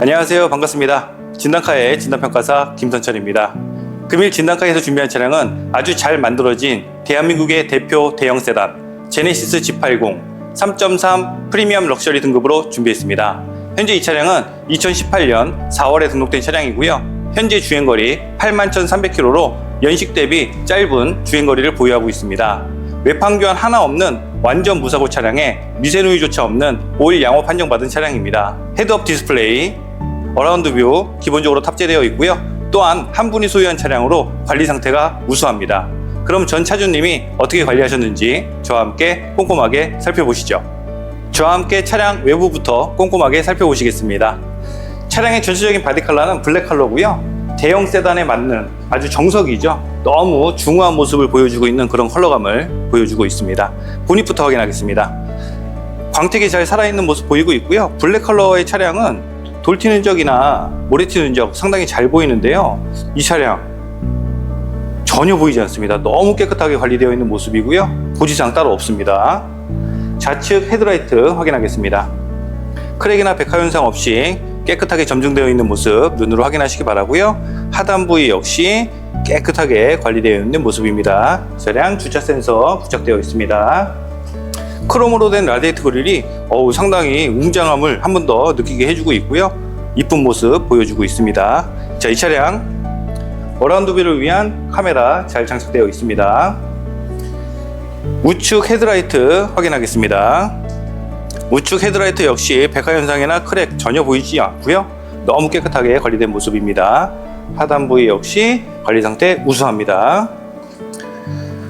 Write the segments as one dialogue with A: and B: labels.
A: 안녕하세요. 반갑습니다. 진단카의 진단평가사 김선철입니다. 금일 진단카에서 준비한 차량은 아주 잘 만들어진 대한민국의 대표 대형 세단 제네시스 G80 3.3 프리미엄 럭셔리 등급으로 준비했습니다. 현재 이 차량은 2018년 4월에 등록된 차량이고요. 현재 주행거리 81,300km로 연식 대비 짧은 주행거리를 보유하고 있습니다. 외판 교환 하나 없는 완전 무사고 차량에 미세누이조차 없는 오일 양호 판정받은 차량입니다. 헤드업 디스플레이, 어라운드 뷰 기본적으로 탑재되어 있고요. 또한 한 분이 소유한 차량으로 관리 상태가 우수합니다. 그럼 전 차주님이 어떻게 관리하셨는지 저와 함께 꼼꼼하게 살펴보시죠. 저와 함께 차량 외부부터 꼼꼼하게 살펴보시겠습니다. 차량의 전체적인 바디 컬러는 블랙 컬러고요. 대형 세단에 맞는 아주 정석이죠. 너무 중후한 모습을 보여주고 있는 그런 컬러감을 보여주고 있습니다. 본닛부터 확인하겠습니다. 광택이 잘 살아있는 모습 보이고 있고요. 블랙 컬러의 차량은 돌 튀는 적이나 모래 튀는 적 상당히 잘 보이는데요. 이 차량 전혀 보이지 않습니다. 너무 깨끗하게 관리되어 있는 모습이고요. 고지사항 따로 없습니다. 좌측 헤드라이트 확인하겠습니다. 크랙이나 백화 현상 없이 깨끗하게 점증되어 있는 모습 눈으로 확인하시기 바라고요. 하단 부위 역시 깨끗하게 관리되어 있는 모습입니다. 차량 주차 센서 부착되어 있습니다. 크롬으로 된 라디에이터 그릴이 어우, 상당히 웅장함을 한 번 더 느끼게 해주고 있고요. 이쁜 모습 보여주고 있습니다. 자, 이 차량 어라운드 뷰를 위한 카메라 잘 장착되어 있습니다. 우측 헤드라이트 확인하겠습니다. 우측 헤드라이트 역시 백화 현상이나 크랙 전혀 보이지 않고요. 너무 깨끗하게 관리된 모습입니다. 하단 부위 역시 관리 상태 우수합니다.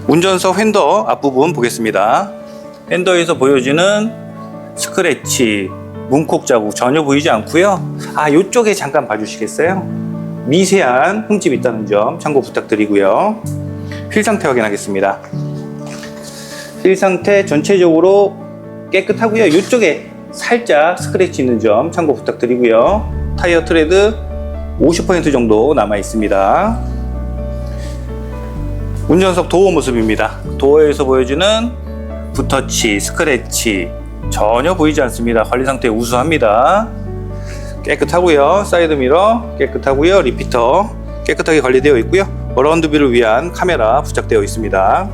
A: 운전석 핸더 앞부분 보겠습니다. 핸더에서 보여지는 스크래치, 문콕 자국 전혀 보이지 않고요. 아, 이쪽에 잠깐 봐주시겠어요? 미세한 흠집 있다는 점 참고 부탁드리고요. 휠 상태 확인하겠습니다. 휠 상태 전체적으로 깨끗하고요. 이쪽에 살짝 스크래치 있는 점 참고 부탁드리고요. 타이어 트레드 50% 정도 남아 있습니다. 운전석 도어 모습입니다. 도어에서 보여주는 붓터치, 스크래치 전혀 보이지 않습니다. 관리 상태 우수합니다. 깨끗하고요. 사이드 미러 깨끗하고요. 리피터 깨끗하게 관리되어 있고요. 어라운드 뷰를 위한 카메라 부착되어 있습니다.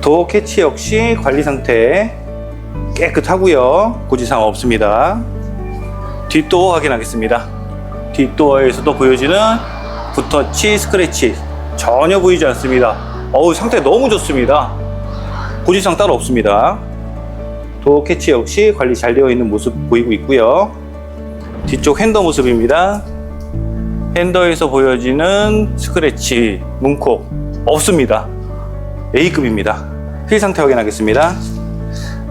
A: 도어 캐치 역시 관리 상태 깨끗하고요. 고지사항 없습니다. 뒷도어 확인하겠습니다. 뒷도어에서도 보여지는 붓터치, 스크래치 전혀 보이지 않습니다. 어우 상태 너무 좋습니다. 고지사항 따로 없습니다. 도어 캐치 역시 관리 잘 되어 있는 모습 보이고 있고요. 뒤쪽 핸더 모습입니다. 핸더에서 보여지는 스크래치, 문콕 없습니다. A급입니다. 휠 상태 확인하겠습니다.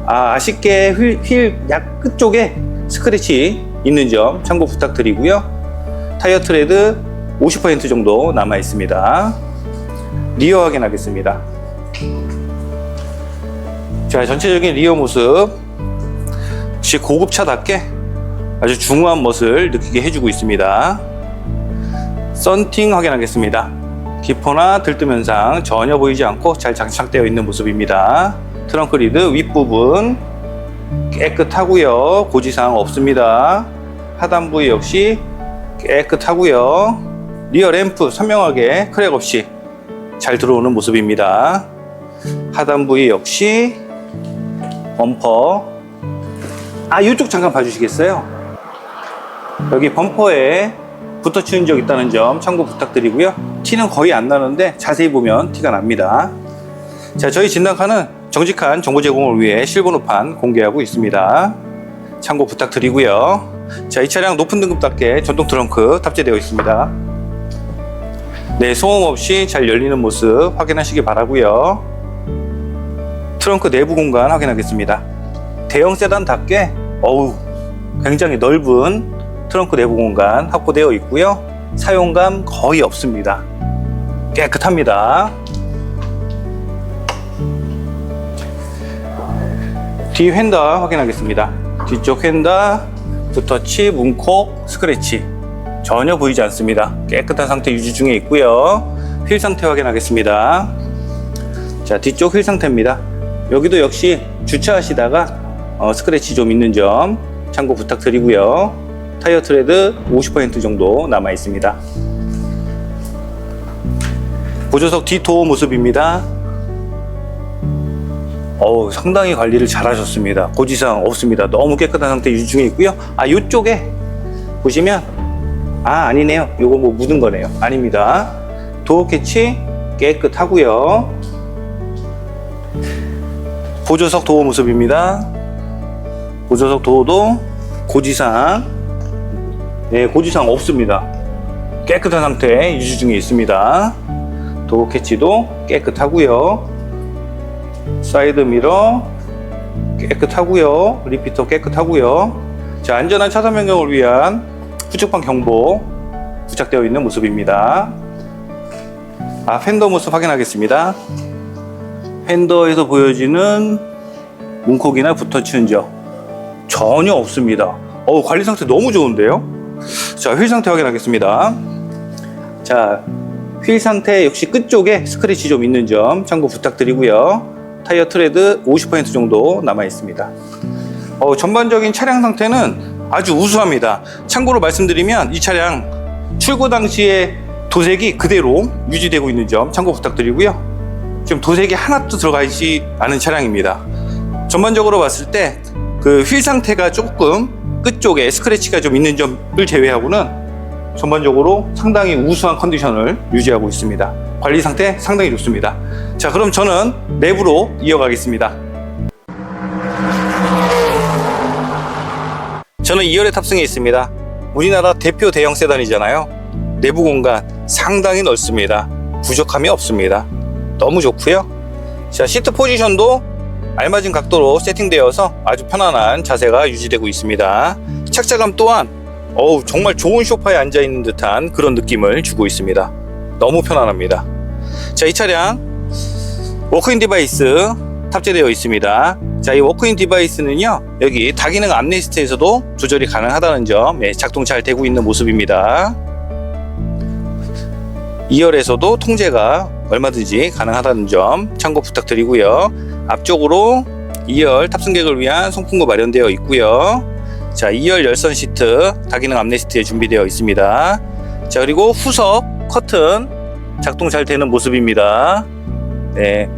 A: 아, 아쉽게 휠, 휠약 끝쪽에 스크래치 있는 점 참고 부탁드리고요. 타이어 트레드 50% 정도 남아 있습니다. 리어 확인하겠습니다. 자, 전체적인 리어 모습 역시 고급차답게 아주 중후한 멋을 느끼게 해주고 있습니다. 썬팅 확인하겠습니다. 기포나 들뜸 현상 전혀 보이지 않고 잘 장착되어 있는 모습입니다. 트렁크 리드 윗부분 깨끗하고요. 고지사항 없습니다. 하단 부위 역시 깨끗하고요. 리어 램프 선명하게 크랙 없이 잘 들어오는 모습입니다. 하단 부위 역시 범퍼 아 이쪽 잠깐 봐주시겠어요? 여기 범퍼에 붙어 치운 적 있다는 점 참고 부탁드리고요. 티는 거의 안 나는데 자세히 보면 티가 납니다. 자, 저희 진단카는 정직한 정보 제공을 위해 실버노판 공개하고 있습니다. 참고 부탁드리고요. 자, 이 차량 높은 등급답게 전동 트렁크 탑재되어 있습니다. 네, 소음 없이 잘 열리는 모습 확인하시기 바라고요. 트렁크 내부 공간 확인하겠습니다. 대형 세단답게 어우 굉장히 넓은 트렁크 내부 공간 확보되어 있고요. 사용감 거의 없습니다. 깨끗합니다. 뒤 휀다 확인하겠습니다. 뒤쪽 휀다 붓터치, 문콕, 스크래치 전혀 보이지 않습니다. 깨끗한 상태 유지 중에 있고요. 휠 상태 확인하겠습니다. 자, 뒤쪽 휠 상태입니다. 여기도 역시 주차하시다가 어, 스크래치 좀 있는 점 참고 부탁드리고요. 타이어 트레드 50% 정도 남아 있습니다. 보조석 뒤도어 모습입니다. 어우, 상당히 관리를 잘 하셨습니다. 고지사항 없습니다. 너무 깨끗한 상태 유지 중에 있고요. 아, 이쪽에 보시면 아, 아니네요. 요거 뭐 묻은 거네요. 아닙니다. 도어 캐치 깨끗하고요. 보조석 도어 모습입니다. 보조석 도어도 고지사항 네, 고지사항 없습니다. 깨끗한 상태 유지 중에 있습니다. 도어 캐치도 깨끗하고요. 사이드 미러 깨끗하고요. 리피터 깨끗하고요. 자, 안전한 차선 변경을 위한 후측방 경보 부착되어 있는 모습입니다. 아, 팬더 모습 확인하겠습니다. 팬더에서 보여지는 문콕이나 붓터치 흔적 전혀 없습니다. 어, 관리 상태 너무 좋은데요? 자, 휠 상태 확인하겠습니다. 자, 휠 상태 역시 끝쪽에 스크래치 좀 있는 점 참고 부탁드리고요. 타이어 트레드 50% 정도 남아 있습니다. 어, 전반적인 차량 상태는 아주 우수합니다. 참고로 말씀드리면 이 차량 출고 당시에 도색이 그대로 유지되고 있는 점 참고 부탁드리고요. 지금 도색이 하나도 들어가 있지 않은 차량입니다. 전반적으로 봤을 때 그 휠 상태가 조금 끝쪽에 스크래치가 좀 있는 점을 제외하고는 전반적으로 상당히 우수한 컨디션을 유지하고 있습니다. 관리 상태 상당히 좋습니다. 자, 그럼 저는 내부로 이어가겠습니다. 저는 2열에 탑승해 있습니다. 우리나라 대표 대형 세단이잖아요. 내부 공간 상당히 넓습니다. 부족함이 없습니다. 너무 좋고요. 자, 시트 포지션도 알맞은 각도로 세팅되어서 아주 편안한 자세가 유지되고 있습니다. 착자감 또한 어우, 정말 좋은 소파에 앉아 있는 듯한 그런 느낌을 주고 있습니다. 너무 편안합니다. 자, 이 차량 워크인 디바이스 탑재되어 있습니다. 자, 이 워크인 디바이스는요, 여기 다기능 암레스트에서도 조절이 가능하다는 점, 예, 작동 잘 되고 있는 모습입니다. 2열에서도 통제가 얼마든지 가능하다는 점 참고 부탁드리고요. 앞쪽으로 2열 탑승객을 위한 송풍구 마련되어 있고요. 자, 2열 열선 시트 다기능 암레스트에 준비되어 있습니다. 자, 그리고 후석 커튼 작동 잘 되는 모습입니다. 네.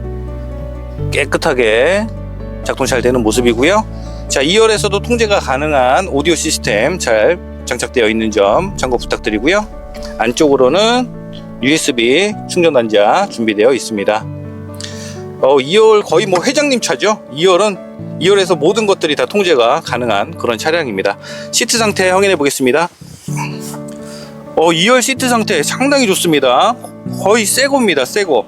A: 깨끗하게 작동 잘 되는 모습이고요. 자, 2열에서도 통제가 가능한 오디오 시스템 잘 장착되어 있는 점 참고 부탁드리고요. 안쪽으로는 USB 충전 단자 준비되어 있습니다. 어, 2열 거의 뭐 회장님 차죠? 2열은 2열에서 모든 것들이 다 통제가 가능한 그런 차량입니다. 시트 상태 확인해 보겠습니다. 어, 2열 시트 상태 상당히 좋습니다. 거의 새 겁니다. 새 거.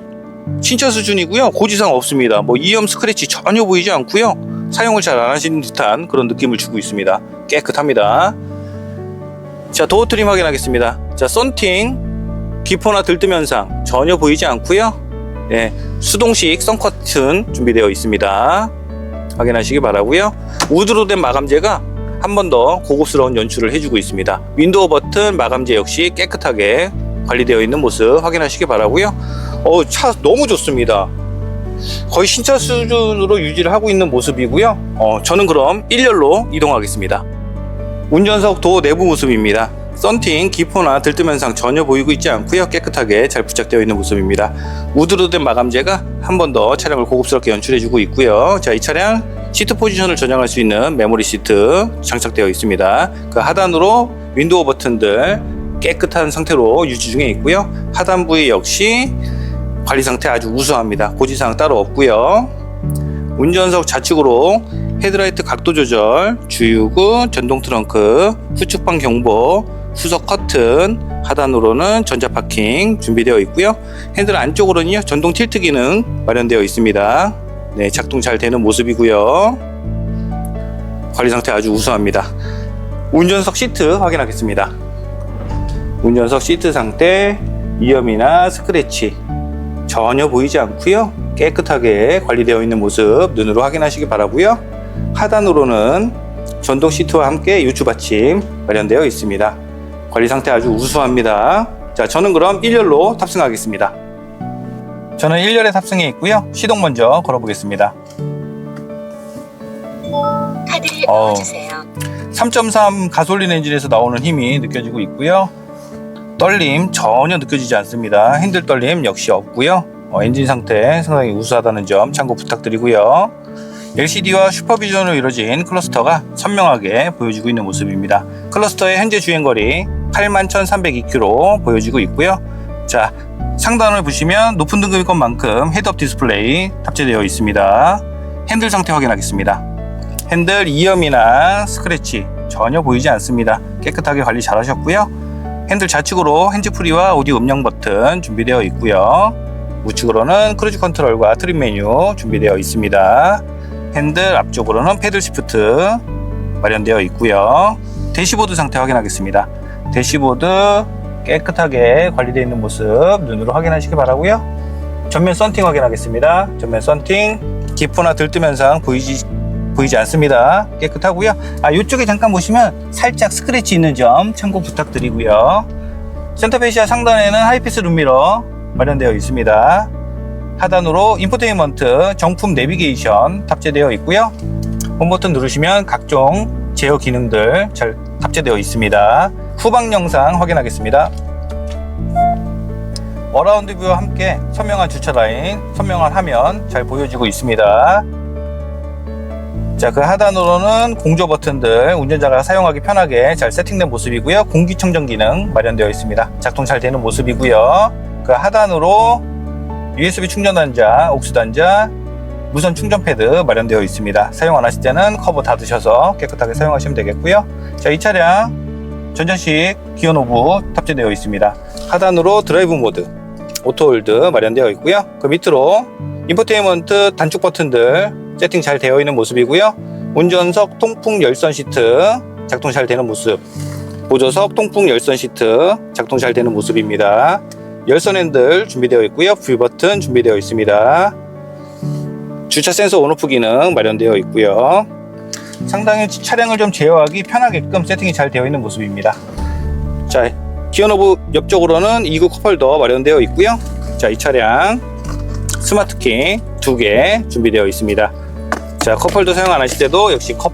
A: 신차 수준이고요. 고지상 없습니다. 뭐 이염 스크래치 전혀 보이지 않고요. 사용을 잘 안 하시는 듯한 그런 느낌을 주고 있습니다. 깨끗합니다. 자, 도어 트림 확인하겠습니다. 자, 썬팅 기포나 들뜸 현상 전혀 보이지 않고요. 예, 수동식 선커튼 준비되어 있습니다. 확인하시기 바라고요. 우드로 된 마감재가 한 번 더 고급스러운 연출을 해주고 있습니다. 윈도우 버튼 마감재 역시 깨끗하게 관리되어 있는 모습 확인하시기 바라고요. 어, 차 너무 좋습니다. 거의 신차 수준으로 유지를 하고 있는 모습이고요. 어, 저는 그럼 1열로 이동하겠습니다. 운전석 도어 내부 모습입니다. 썬팅, 기포나 들뜸 현상 전혀 보이고 있지 않고요. 깨끗하게 잘 부착되어 있는 모습입니다. 우드로 된 마감재가 한 번 더 차량을 고급스럽게 연출해주고 있고요. 자, 이 차량 시트 포지션을 전환할 수 있는 메모리 시트 장착되어 있습니다. 그 하단으로 윈도우 버튼들 깨끗한 상태로 유지 중에 있고요. 하단 부위 역시 관리 상태 아주 우수합니다. 고지사항 따로 없고요. 운전석 좌측으로 헤드라이트 각도 조절, 주유구, 전동 트렁크, 후측방 경보, 후석 커튼, 하단으로는 전자 파킹 준비되어 있고요. 핸들 안쪽으로는요 전동 틸트 기능 마련되어 있습니다. 네, 작동 잘 되는 모습이고요. 관리 상태 아주 우수합니다. 운전석 시트 확인하겠습니다. 운전석 시트 상태, 위험이나 스크래치 전혀 보이지 않고요. 깨끗하게 관리되어 있는 모습 눈으로 확인하시기 바라고요. 하단으로는 전동 시트와 함께 유추 받침 마련되어 있습니다. 관리 상태 아주 우수합니다. 자, 저는 그럼 1열로 탑승하겠습니다. 저는 1열에 탑승해 있고요. 시동 먼저 걸어보겠습니다.
B: 카드를
A: 어.
B: 넣어주세요.
A: 3.3 가솔린 엔진에서 나오는 힘이 느껴지고 있고요. 떨림 전혀 느껴지지 않습니다. 핸들 떨림 역시 없고요. 어, 엔진 상태 상당히 우수하다는 점 참고 부탁드리고요. LCD와 슈퍼비전으로 이루어진 클러스터가 선명하게 보여지고 있는 모습입니다. 클러스터의 현재 주행거리 81,302km 보여지고 있고요. 자, 상단을 보시면 높은 등급일 것만큼 헤드업 디스플레이 탑재되어 있습니다. 핸들 상태 확인하겠습니다. 핸들 이염이나 스크래치 전혀 보이지 않습니다. 깨끗하게 관리 잘 하셨고요. 핸들 좌측으로 핸즈프리와 오디오 음량 버튼 준비되어 있고요. 우측으로는 크루즈 컨트롤과 트림 메뉴 준비되어 있습니다. 핸들 앞쪽으로는 패들 시프트 마련되어 있고요. 대시보드 상태 확인하겠습니다. 대시보드 깨끗하게 관리되어 있는 모습 눈으로 확인하시기 바라고요. 전면 썬팅 확인하겠습니다. 전면 썬팅 기포나 들뜸 현상 보이지 보이지 않습니다. 깨끗하고요. 아 이쪽에 잠깐 보시면 살짝 스크래치 있는 점 참고 부탁드리고요. 센터페시아 상단에는 하이패스 룸미러 마련되어 있습니다. 하단으로 인포테인먼트 정품 내비게이션 탑재되어 있고요. 홈 버튼 누르시면 각종 제어 기능들 잘 탑재되어 있습니다. 후방 영상 확인하겠습니다. 어라운드 뷰와 함께 선명한 주차 라인, 선명한 화면 잘 보여지고 있습니다. 자, 그 하단으로는 공조 버튼들 운전자가 사용하기 편하게 잘 세팅된 모습이고요. 공기청정 기능 마련되어 있습니다. 작동 잘 되는 모습이고요. 그 하단으로 USB 충전 단자, 옥수 단자, 무선 충전 패드 마련되어 있습니다. 사용 안 하실 때는 커버 닫으셔서 깨끗하게 사용하시면 되겠고요. 자, 이 차량 전자식 기어 노브 탑재되어 있습니다. 하단으로 드라이브 모드, 오토 홀드 마련되어 있고요. 그 밑으로 인포테인먼트 단축 버튼들 세팅 잘 되어 있는 모습이고요. 운전석 통풍 열선 시트 작동 잘 되는 모습. 보조석 통풍 열선 시트 작동 잘 되는 모습입니다. 열선 핸들 준비되어 있고요. V 버튼 준비되어 있습니다. 주차 센서 온오프 기능 마련되어 있고요. 상당히 차량을 좀 제어하기 편하게끔 세팅이 잘 되어 있는 모습입니다. 자, 기어노브 옆쪽으로는 2구 컵홀더 마련되어 있고요. 자, 이 차량 스마트키 두 개 준비되어 있습니다. 자, 컵홀더 사용 안 하실 때도 역시 컵,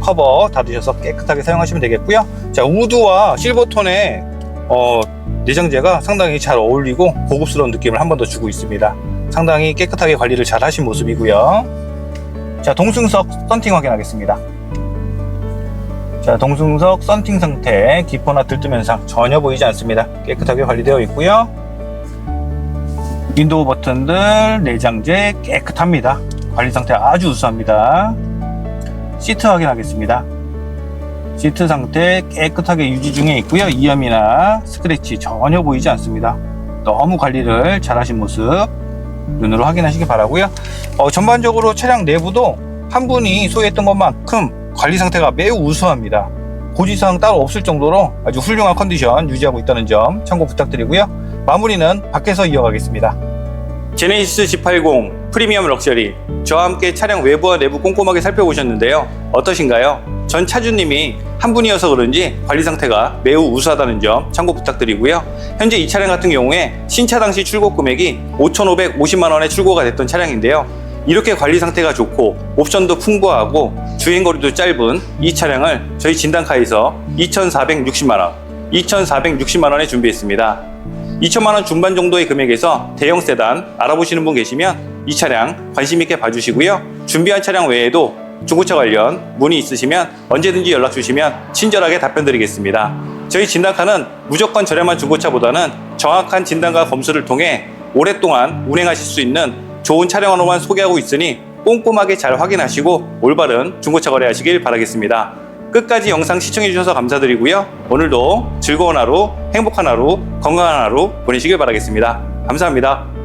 A: 커버 닫으셔서 깨끗하게 사용하시면 되겠고요. 자, 우드와 실버톤의 어, 내장재가 상당히 잘 어울리고 고급스러운 느낌을 한 번 더 주고 있습니다. 상당히 깨끗하게 관리를 잘 하신 모습이고요. 자, 동승석 썬팅 확인하겠습니다. 자, 동승석 썬팅 상태, 기포나 들뜸 현상 전혀 보이지 않습니다. 깨끗하게 관리되어 있고요. 윈도우 버튼들, 내장재 깨끗합니다. 관리 상태 아주 우수합니다. 시트 확인하겠습니다. 시트 상태 깨끗하게 유지 중에 있고요. 이염이나 스크래치 전혀 보이지 않습니다. 너무 관리를 잘 하신 모습 눈으로 확인하시기 바라고요. 어, 전반적으로 차량 내부도 한 분이 소유했던 것만큼 관리 상태가 매우 우수합니다. 고지사항 따로 없을 정도로 아주 훌륭한 컨디션 유지하고 있다는 점 참고 부탁드리고요. 마무리는 밖에서 이어가겠습니다. 제네시스 G80 프리미엄 럭셔리 저와 함께 차량 외부와 내부 꼼꼼하게 살펴보셨는데요. 어떠신가요? 전 차주님이 한 분이어서 그런지 관리 상태가 매우 우수하다는 점 참고 부탁드리고요. 현재 이 차량 같은 경우에 신차 당시 출고 금액이 5,550만 원에 출고가 됐던 차량인데요. 이렇게 관리 상태가 좋고 옵션도 풍부하고 주행거리도 짧은 이 차량을 저희 진단카에서 2,460만 원, 2,460만 원에 준비했습니다. 2천만 원 중반 정도의 금액에서 대형 세단 알아보시는 분 계시면 이 차량 관심 있게 봐주시고요. 준비한 차량 외에도 중고차 관련 문의 있으시면 언제든지 연락 주시면 친절하게 답변 드리겠습니다. 저희 진단카는 무조건 저렴한 중고차보다는 정확한 진단과 검수를 통해 오랫동안 운행하실 수 있는 좋은 차량으로만 소개하고 있으니 꼼꼼하게 잘 확인하시고 올바른 중고차 거래하시길 바라겠습니다. 끝까지 영상 시청해주셔서 감사드리고요. 오늘도 즐거운 하루, 행복한 하루, 건강한 하루 보내시길 바라겠습니다. 감사합니다.